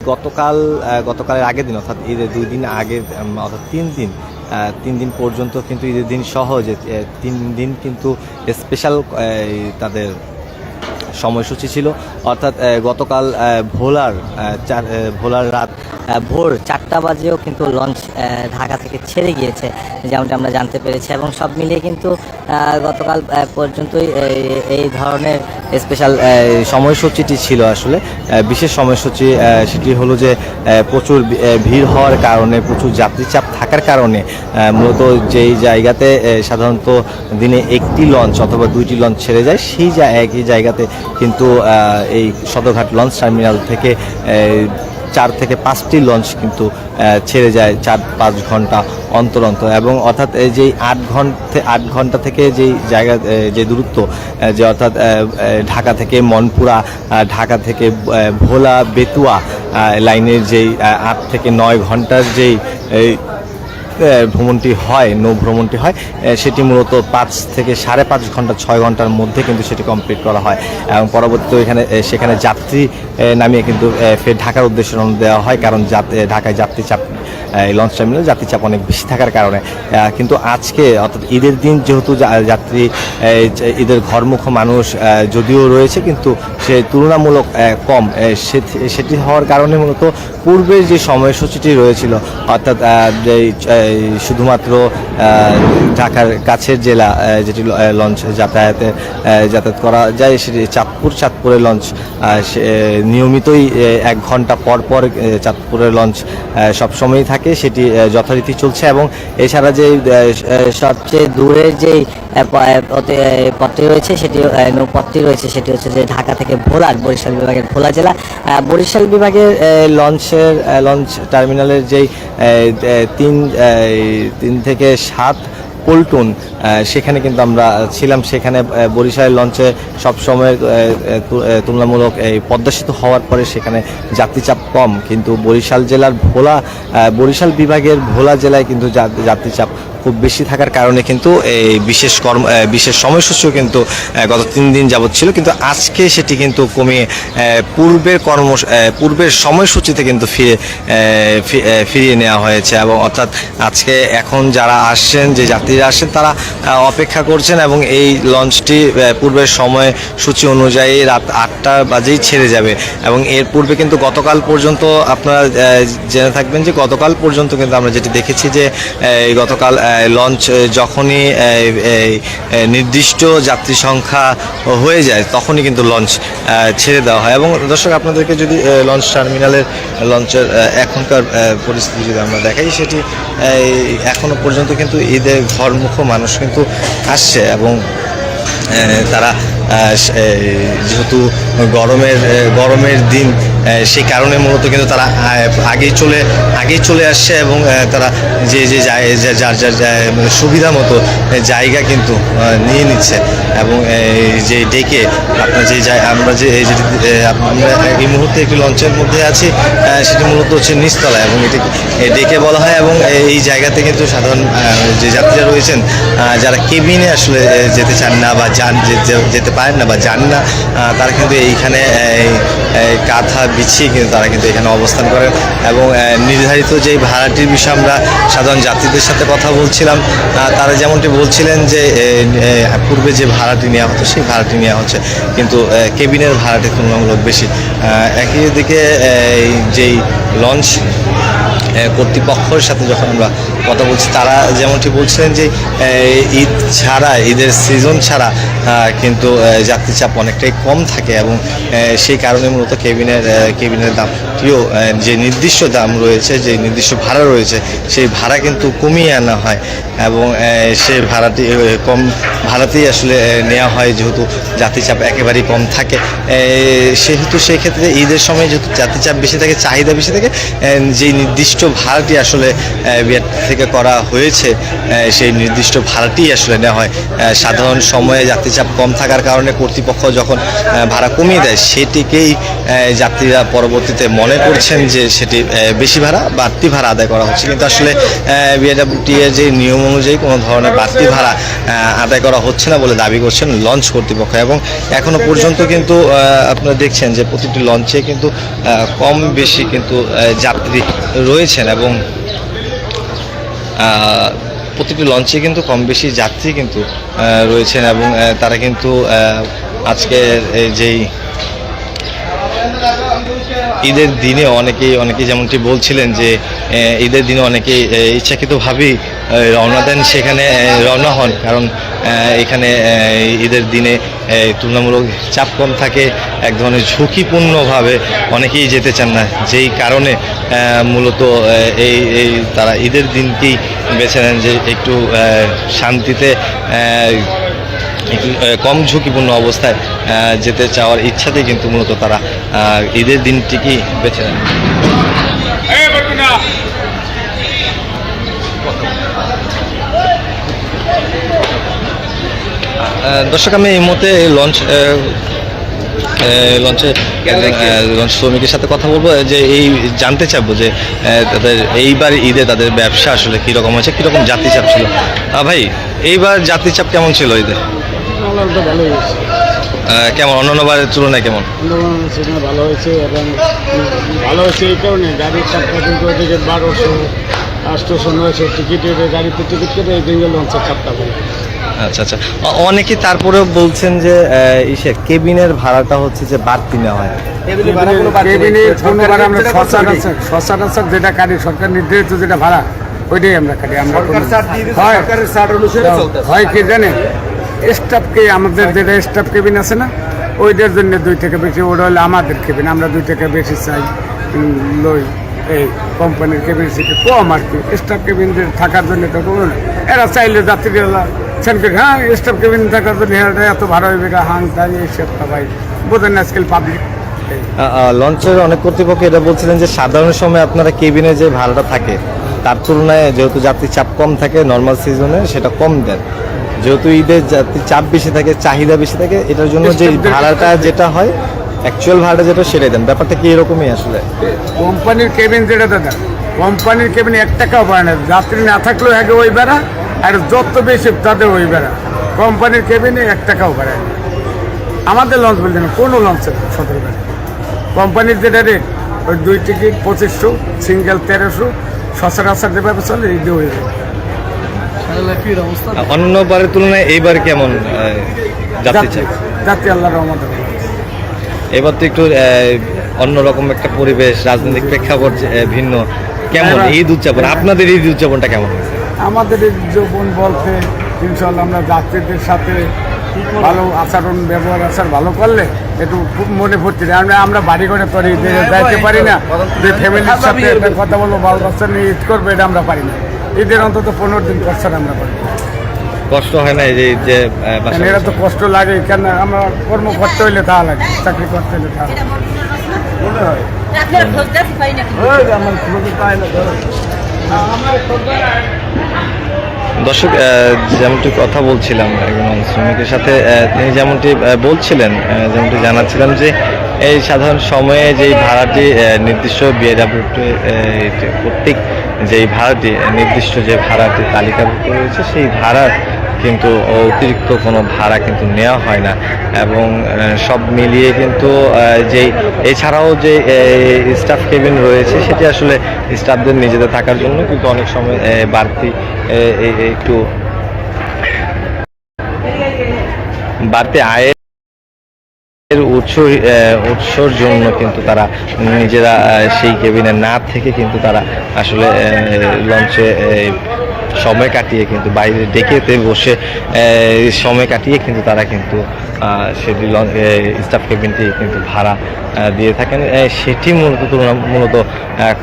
গতকাল গতকালের আগের দিন, অর্থাৎ ঈদের দুই দিন আগে অর্থাৎ তিন দিন তিন দিন পর্যন্ত কিন্তু ঈদের দিন সহ যে তিন দিন কিন্তু স্পেশাল তাদের সময়সূচি ছিল। অর্থাৎ গতকাল ভোলার চার ভোলার রাত ভোর চারটা বাজেও কিন্তু লঞ্চ ঢাকা থেকে ছেড়ে গিয়েছে, যেমনটা আমরা জানতে পেরেছি। এবং সব মিলিয়ে কিন্তু গতকাল পর্যন্তই এই- ধরনের স্পেশাল সময়সূচিটি ছিল আসলে। বিশেষ সময়সূচি সেটি হলো যে প্রচুর ভিড় হওয়ার কারণে, প্রচুর যাত্রী চাপ থাকার কারণে মূলত যেই জায়গাতে সাধারণত দিনে একটি লঞ্চ অথবা দুইটি লঞ্চ ছেড়ে যায়, সেই একই জায়গাতে কিন্তু এই সদরঘাট লঞ্চ টার্মিনাল থেকে চার থেকে পাঁচটি লঞ্চ কিন্তু ছেড়ে যায় চার পাঁচ ঘণ্টা অন্তর অন্তর। এবং অর্থাৎ এই যে আট ঘণ্টা আট ঘণ্টা থেকে যেই জায়গা যে দূরত্ব যে অর্থাৎ ঢাকা থেকে মনপুরা ঢাকা থেকে ভোলা, বেতুয়া লাইনের যেই আট থেকে নয় ঘণ্টার যেই ভ্রমণটি হয়, নৌ ভ্রমণটি হয় সেটি মূলত পাঁচ থেকে সাড়ে পাঁচ ঘণ্টা, ছয় ঘণ্টার মধ্যে কিন্তু সেটি কমপ্লিট করা হয়। এবং পরবর্তীতে এখানে সেখানে যাত্রী নামিয়ে কিন্তু ফের ঢাকার উদ্দেশ্যে রওনা দেওয়া হয়, কারণ ঢাকায় যাত্রী চাপ এই লঞ্চ টার্মিনালে যাত্রী চাপ অনেক বেশি থাকার কারণে। কিন্তু আজকে অর্থাৎ ঈদের দিন যেহেতু যাত্রী ঈদের ঘরমুখ মানুষ যদিও রয়েছে কিন্তু সে তুলনামূলক কম। সেটি হওয়ার কারণে মূলত পূর্বের যে সময়সূচিটি রয়েছিল অর্থাৎ শুধুমাত্র ঢাকার কাছের জেলা যেটি লঞ্চ যাতায়াতে যাতায়াত করা যায় সেটি চাঁদপুর চাঁদপুরের লঞ্চ নিয়মিতই এক ঘণ্টা পর পর চাঁদপুরের লঞ্চ আহ, সবসময়ই থাকে, সেটি যথারীতি চলছে এবং এছাড়া যে সবচেয়ে দূরে পথে পথটি রয়েছে, সেটি নৌপথটি রয়েছে, সেটি হচ্ছে যে ঢাকা থেকে ভোলার, বরিশাল বিভাগের ভোলা জেলা। বরিশাল বিভাগের লঞ্চের লঞ্চ টার্মিনালের যেই তিন তিন থেকে সাত পল্টুন সেখানে কিন্তু আমরা ছিলাম। সেখানে বরিশালের লঞ্চে সবসময় তুলনামূলক এই পদ্মা সেতু হওয়ার পরে সেখানে যাত্রীচাপ কম। কিন্তু বরিশাল জেলার ভোলা বরিশাল বিভাগের ভোলা জেলায় কিন্তু যাত্রীচাপ খুব বেশি থাকার কারণে কিন্তু এই বিশেষ কর্ম বিশেষ সময়সূচিও কিন্তু গত তিন দিন যাবৎ ছিল। কিন্তু আজকে সেটি কিন্তু কমিয়ে পূর্বের কর্ম পূর্বের সময়সূচিতে কিন্তু ফিরে ফিরিয়ে নেওয়া হয়েছে এবং অর্থাৎ আজকে এখন যারা আসছেন, যে যাত্রীরা আসছেন, তারা অপেক্ষা করছেন এবং এই লঞ্চটি পূর্বের সময়সূচি অনুযায়ী রাত আটটা বাজেই ছেড়ে যাবে। এবং এর পূর্বে কিন্তু গতকাল পর্যন্ত আপনারা জেনে থাকবেন যে গতকাল পর্যন্ত কিন্তু আমরা যেটি দেখেছি যে গতকাল লঞ্চ যখনই নির্দিষ্ট যাত্রী সংখ্যা হয়ে যায়, তখনই কিন্তু লঞ্চ ছেড়ে দেওয়া হয়। এবং দর্শক, আপনাদেরকে যদি লঞ্চ টার্মিনালের লঞ্চের এখনকার পরিস্থিতি যদি আমরা দেখাই, সেটি এখনও পর্যন্ত কিন্তু ঈদের ঘরমুখ মানুষ কিন্তু আসছে এবং তারা যেহেতু গরমের গরমের দিন সেই কারণে মূলত কিন্তু তারা আগেই চলে আগেই চলে আসছে এবং তারা যে যে যার যার মানে সুবিধা মতো জায়গা কিন্তু নিয়ে নিচ্ছে এবং যে ডেকে আপনার যে আমরা যে আমরা এই মুহূর্তে একটি লঞ্চের মধ্যে আছি সেটি মূলত হচ্ছে নিচতলা এবং এটি ডেকে বলা হয় এবং এই জায়গাতে কিন্তু সাধারণ যে যাত্রীরা রয়েছেন যারা কেবিনে আসলে যেতে চান না বা যান যেতে পারেন না বা যান না তারা কিন্তু এইখানে এই এই কাঁথা বিছিয়ে কিন্তু তারা কিন্তু এখানে অবস্থান করেন এবং নির্ধারিত যেই ভাড়াটির বিষয়ে আমরা সাধারণ যাত্রীদের সাথে কথা বলছিলাম তারা যেমনটি বলছিলেন যে পূর্বে যে ভাড়াটি নেওয়া হতো, সেই ভাড়াটি নেওয়া হচ্ছে। কিন্তু কেবিনের ভাড়াটি তুলনামূলক বেশি। একই দিকে যেই লঞ্চ কর্তৃপক্ষের সাথে যখন আমরা কথা বলছি, তারা যেমনটি বলছিলেন যে ঈদ ছাড়া, ঈদের সিজন ছাড়া কিন্তু যাত্রী চাপ অনেকটাই কম থাকে এবং সেই কারণে মূলত কেবিনের কেবিনের দামটিও যে নির্দিষ্ট দাম রয়েছে, যে নির্দিষ্ট ভাড়া রয়েছে, সেই ভাড়া কিন্তু কমিয়ে আনা হয় এবং সেই ভাড়াটি কম ভাড়াতেই আসলে নেওয়া হয় যেহেতু যাত্রী চাপ একেবারেই কম থাকে। সেহেতু সেই ক্ষেত্রে ঈদের সময় যেহেতু যাত্রী চাপ বেশি থাকে, চাহিদা বেশি থাকে যেই নির্দিষ্ট নির্দিষ্ট ভাড়াটি আসলে বিআর থেকে করা হয়েছে। সেই নির্দিষ্ট ভাড়াটি আসলে নেওয়া হয়। সাধারণ সময়ে যাত্রীচাপ কম থাকার কারণে কর্তৃপক্ষ যখন ভাড়া কমিয়ে দেয়, সেটিকেই যাত্রীরা পরবর্তীতে মনে করছেন যে সেটি বেশি ভাড়া, বাড়তি ভাড়া আদায় করা হচ্ছে। কিন্তু আসলে বিএডাব্লিউটি এর যে নিয়ম অনুযায়ী কোনো ধরনের বাড়তি ভাড়া আদায় করা হচ্ছে না বলে দাবি করছেন লঞ্চ কর্তৃপক্ষ। এবং এখনও পর্যন্ত কিন্তু আপনারা দেখছেন যে প্রতিটি লঞ্চে কিন্তু কম বেশি কিন্তু যাত্রী যাত্রী রয়েছেন এবং প্রতিটি লঞ্চে কিন্তু কম বেশি যাত্রী কিন্তু রয়েছেন এবং তারা কিন্তু আজকের যেই ঈদের দিনে অনেকেই অনেকেই যেমনটি বলছিলেন যে ঈদের দিনে অনেকেই ইচ্ছাকৃতভাবেই রওনা দেন, সেখানে রওনা হন। কারণ এখানে ঈদের দিনে তুলনামূলক চাপ কম থাকে, এক ধরনের ঝুঁকিপূর্ণভাবে অনেকেই যেতে চান না। যেই কারণে মূলত এই এই তারা ঈদের দিনকেই বেছে নেন যে একটু শান্তিতে কম ঝুঁকিপূর্ণ অবস্থায় যেতে চাওয়ার ইচ্ছাতেই কিন্তু মূলত তারা ঈদের দিনটিকেই বেছে নেন। দর্শক আমি এই মুহূর্তে লঞ্চ আহ, লঞ্চে লঞ্চ শ্রমিকের সাথে কথা বলব যে এই জানতে চাবো যে তাদের এইবার ঈদে তাদের ব্যবসা আসলে কীরকম হয়েছে কীরকম যাত্রী চাপ ছিল। ভাই এইবার যাত্রী চাপ কেমন ছিল ঈদে? কেমন অন্যান্য বারের তুলনায় কেমন? ভালো হয়েছে এবং ভালো হয়েছে এই কারণে গাড়ির চাপটা কিন্তু ওদিকে বারোশো আটশোশো নয়শো টিকিটের গাড়িতে টিকিট কেটে এই চাপটা আচ্ছা আচ্ছা। অ- অনেকেই তারপরেও বলছেন যে ইসে কেবিনের ভাড়াটা হচ্ছে যে বাড়তি নেওয়া হয়। আমরা সচরাচর যেটা কাটি সরকার নির্ধারিত যেটা ভাড়া ওইটাই আমরা কাটি আমরা হয় হয় কি জানেন? স্টাফকে আমাদের যেটা স্টাফ কেবিন আছে না ওইটার জন্য দুই টাকা বেশি ওটা হলে আমাদের কেবিন আমরা দুই টাকা বেশি চাই লই। এই কোম্পানির কেবিন সিটি কম আর কি। স্টাফ কেবিন যে থাকার জন্য তো কোনো। এরা চাইলে যাত্রীরা সেনকে হ্যাঁ স্টাফ কেবিন থাকার জন্য এত ভাড়া হইবে হাং তাই এই সবটা ভাই। বোঝেন আজকাল পাবলিক লঞ্চের অনেক কর্তৃপক্ষ এটা বলছিলেন যে সাধারণ সময় আপনারা কেবিনে যে ভাড়াটা থাকে তার তুলনায় যেহেতু যাত্রী চাপ কম থাকে নর্মাল সিজনে সেটা কম দেন। যেহেতু ঈদের যাত্রী চাপ বেশি থাকে চাহিদা বেশি থাকে এটার জন্য যে ভাড়াটা যেটা হয় অ্যাকচুয়াল ভাড়াটা যেটা সেটাই দেন। ব্যাপারটা কি এরকমই আসলে? কোম্পানির কেবিন যেটা দাদা কোম্পানির কেবিন এক টাকাও পায় না। যাত্রী না থাকলেও আগে ওই বেড়া আর যত বেশি তাদের ওই বেড়া। কোম্পানির কেবিনে এক টাকাও পায় না। আমাদের লঞ্চ বলতে না কোনো লঞ্চের সতেরো বেড়া কোম্পানির যেটা রেট ওই দুই টিকিট পঁচিশশো সিঙ্গেল তেরোশো সচরাচর যেভাবে চলে এই দিয়ে হয়ে যাবে আহ, অন্য বারের তুলনায় এইবার কেমন যাত্রী আল্লাহ রহমত। এবার তো একটু অন্যরকম একটা পরিবেশ রাজনৈতিক প্রেক্ষাপট ভিন্ন। কেমন? ঈদ উদযাপন। আপনাদের ঈদ উদযাপনটা কেমন? হয়েছে? আমাদের এই জীবন বলতে ইনশাল্লাহ আমরা যাত্রীদের সাথে ভালো আচরণ ব্যবহার আচার ভালো করলে একটু খুব মনে ভর্তি হয়। আমরা আমরা বাড়ি করে তো আর ঈদে যাইতে পারি না। যে ফ্যামিলির সাথে কথা বলব ভালো বাচ্চা নিয়ে ঈদ করব এটা আমরা পারি না। ঈদের অন্তত পনেরো দিন পর আমরা পারি। কষ্ট হয় না এই যে যে এরা তো কষ্ট লাগে কেন আমরা কর্ম করতে হইলে তা লাগে চাকরি করতে হইলে তা দর্শক যেমনটি কথা বলছিলাম একজন শ্রমিকের সাথে তিনি যেমনটি বলছিলেন যেমনটি জানাচ্ছিলাম যে এই সাধারণ সময়ে যেই ভাড়াটি নির্দিষ্ট বিএডাব্লিউটি কর্তৃক যেই ভাড়াটি নির্দিষ্ট যে ভাড়াটি তালিকাভুক্ত রয়েছে সেই ভাড়ার কিন্তু অতিরিক্ত কোনো ভাড়া কিন্তু নেওয়া হয় না। এবং সব মিলিয়ে কিন্তু যেই, এছাড়াও যে স্টাফ কেবিন রয়েছে, সেটি আসলে স্টাফদের নিজেদের থাকার জন্য কিন্তু অনেক সময় বাড়তি একটু বাড়তি আয়ের উৎস উৎসর জন্য কিন্তু তারা নিজেরা সেই কেবিনে না থেকে কিন্তু তারা আসলে লঞ্চে সময় কাটিয়ে কিন্তু বাইরে ডেকেতে বসে সময় কাটিয়ে কিন্তু তারা কিন্তু সেটি স্টাফ কেবিনটি কিন্তু ভাড়া দিয়ে থাকেন। সেটি মূলত তুলনা, মূলত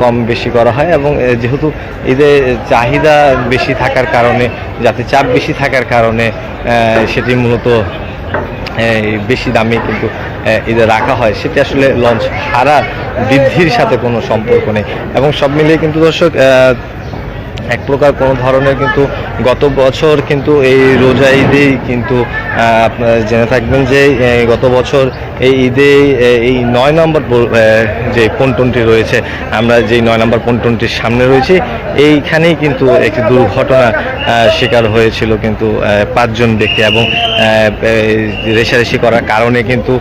কম বেশি করা হয় এবং যেহেতু ঈদের চাহিদা বেশি থাকার কারণে, যাতে চাপ বেশি থাকার কারণে সেটি মূলত বেশি দামে কিন্তু ঈদে রাখা হয়। সেটি আসলে লঞ্চ ভাড়া বৃদ্ধির সাথে কোনো সম্পর্ক নেই। এবং সব মিলিয়ে কিন্তু দর্শক এক প্রকার কোনো ধরনের কিন্তু গত বছর কিন্তু এই রোজা ঈদেই কিন্তু আপনারা জেনে থাকবেন যে গত বছর এই ঈদে এই নয় নম্বর যে পন্টনটি রয়েছে, আমরা যেই নয় নম্বর পন্টনটির সামনে রয়েছি, এইখানেই কিন্তু একটি দুর্ঘটনা শিকার হয়েছিল কিন্তু পাঁচজন ব্যক্তি এবং রেশারেশি করার কারণে কিন্তু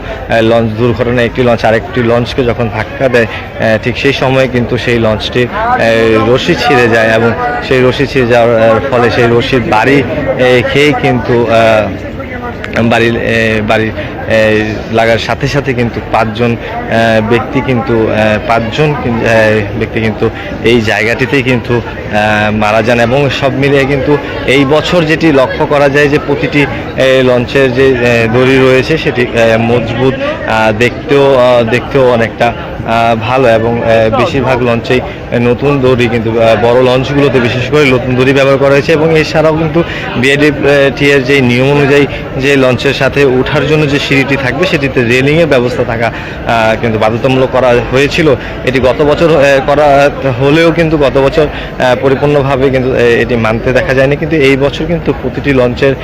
লঞ্চ, দুর্ঘটনায় একটি লঞ্চ, আরেকটি লঞ্চকে যখন ধাক্কা দেয় ঠিক সেই সময় কিন্তু সেই লঞ্চটি রশি ছিঁড়ে যায় এবং সেই রশি ছিঁড়ে যাওয়ার ফলে সেই রশির বাড়ি আহ, খেয়ে কিন্তু বাড়ির বাড়ির লাগার সাথে সাথে কিন্তু পাঁচজন ব্যক্তি কিন্তু পাঁচজন ব্যক্তি কিন্তু এই জায়গাটিতেই কিন্তু মারা যান এবং সব মিলিয়ে কিন্তু এই বছর যেটি লক্ষ্য করা যায় যে প্রতিটি লঞ্চের যে দড়ি রয়েছে সেটি মজবুত দেখতেও দেখতেও অনেকটা ভালো এবং বেশিরভাগ লঞ্চেই নতুন দড়ি কিন্তু বড় লঞ্চগুলোতে বিশেষ করে নতুন দড়ি ব্যবহার করা হয়েছে এবং এছাড়াও কিন্তু বিএডি টি এর যে নিয়ম অনুযায়ী যে লঞ্চের সাথে ওঠার জন্য যে সিঁড়িটি থাকবে সেটিতে রেলিংয়ের ব্যবস্থা থাকা কিন্তু বাধ্যতামূলক করা হয়েছিল। এটি গত বছর করা হলেও কিন্তু গত বছর পরিপূর্ণভাবে কিন্তু এটি মানতে দেখা যায়নি। কিন্তু এই বছর কিন্তু প্রতিটি লঞ্চের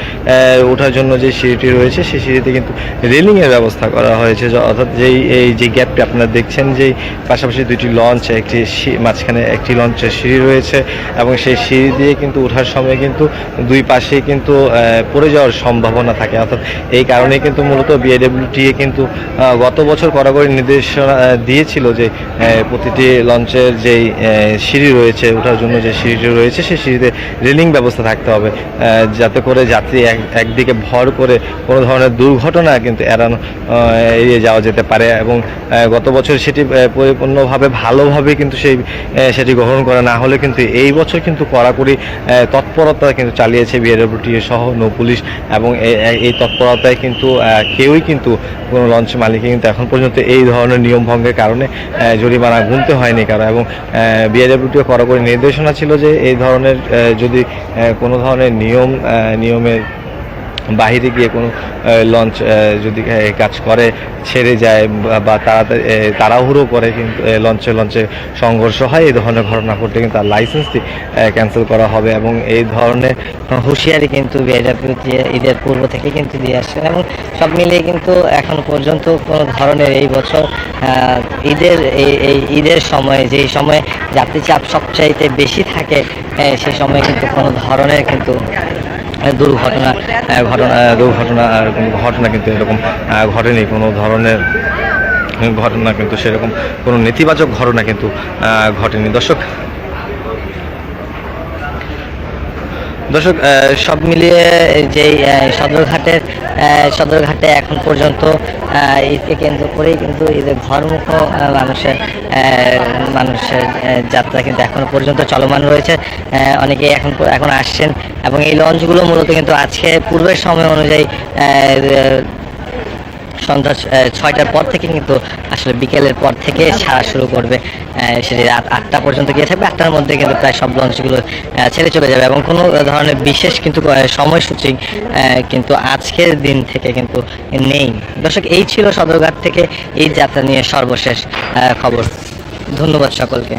ওঠার জন্য যে সিঁড়িটি রয়েছে সেই সিঁড়িতে কিন্তু রেলিংয়ের ব্যবস্থা করা হয়েছে। অর্থাৎ যেই এই যে গ্যাপটি আপনারা দেখছেন যে পাশাপাশি দুইটি লঞ্চ একটি মাঝখানে একটি লঞ্চের সিঁড়ি রয়েছে এবং সেই সিঁড়ি দিয়ে কিন্তু ওঠার সময় কিন্তু দুই পাশে কিন্তু পড়ে যাওয়ার সম্ভাবনা থাকে। অর্থাৎ এই কারণে কিন্তু মূলত বিএডব্লিউটিএ কিন্তু গত বছর কড়াকড়ি নির্দেশনা দিয়েছিল যে প্রতিটি লঞ্চের যেই সিঁড়ি রয়েছে, ওঠার জন্য যে সিঁড়িটি রয়েছে, সেই সিঁড়িতে রেলিং ব্যবস্থা থাকতে হবে। যাতে করে যাত্রী এক- একদিকে ভর করে কোনো ধরনের দুর্ঘটনা কিন্তু এড়ানো এড়িয়ে যাওয়া যেতে পারে এবং গত বছর সেটি আহ, পরিপূর্ণভাবে ভালোভাবে কিন্তু সেই সেটি গ্রহণ করা না হলে কিন্তু এই বছর কিন্তু কড়াকড়ি তৎপরতা কিন্তু চালিয়েছে বিএডব্লিউটি সহ নৌ পুলিশ এবং এই তৎপরতায় কিন্তু কেউই কিন্তু কোনো লঞ্চ মালিকে কিন্তু এখন পর্যন্ত এই ধরনের নিয়ম ভঙ্গের কারণে জরিমানা গুনতে হয়নি কারও এবং বিএডব্লিউটিও কড়াকড়ি নির্দেশনা ছিল যে এই ধরনের যদি কোনো ধরনের নিয়ম নিয়মের বাহিরে গিয়ে কোনো লঞ্চ যদি কাজ করে, ছেড়ে যায় বা- তাড়াতাড়ি তাড়াহুড়ো করে কিন্তু লঞ্চে লঞ্চে সংঘর্ষ হয়, এই ধরনের ঘটনা ঘটলে কিন্তু তার লাইসেন্সটি ক্যান্সেল করা হবে এবং এই ধরনের হুঁশিয়ারি কিন্তু ঈদের পূর্ব থেকে কিন্তু দিয়ে আসছে। এবং সব মিলিয়ে কিন্তু এখন পর্যন্ত কোনো ধরনের এই বছর ঈদের, এই ঈদের সময়, যেই সময় যাত্রী চাপ সবচাইতে বেশি থাকে সেই সময় কিন্তু কোনো ধরনের কিন্তু দুর্ঘটনা ঘটনা দুর্ঘটনা ঘটনা কিন্তু এরকম ঘটেনি। কোনো ধরনের ঘটনা কিন্তু সেরকম কোনো নেতিবাচক ঘটনা কিন্তু ঘটেনি। দর্শক দর্শক সব মিলিয়ে যে সদরঘাটের সদরঘাটে এখন পর্যন্ত ঈদকে কেন্দ্র করেই কিন্তু ঈদের ঘরমুখ মানুষের মানুষের যাত্রা কিন্তু এখনও পর্যন্ত চলমান রয়েছে। অনেকে এখন এখন আসছেন এবং এই লঞ্চগুলো মূলত কিন্তু আজকে পূর্বের সময় অনুযায়ী সন্ধ্যা ছয়টার পর থেকে কিন্তু আসলে বিকেলের পর থেকে ছাড়া শুরু করবে সেটি রাত আটটা পর্যন্ত গিয়ে থাকবে। আটটার মধ্যে কিন্তু প্রায় সব লঞ্চগুলো ছেড়ে চলে যাবে এবং কোনো ধরনের বিশেষ কিন্তু সময়সূচি কিন্তু আজকের দিন থেকে কিন্তু নেই। দর্শক, এই ছিল সদরঘাট থেকে এই যাত্রা নিয়ে সর্বশেষ খবর। ধন্যবাদ সকলকে।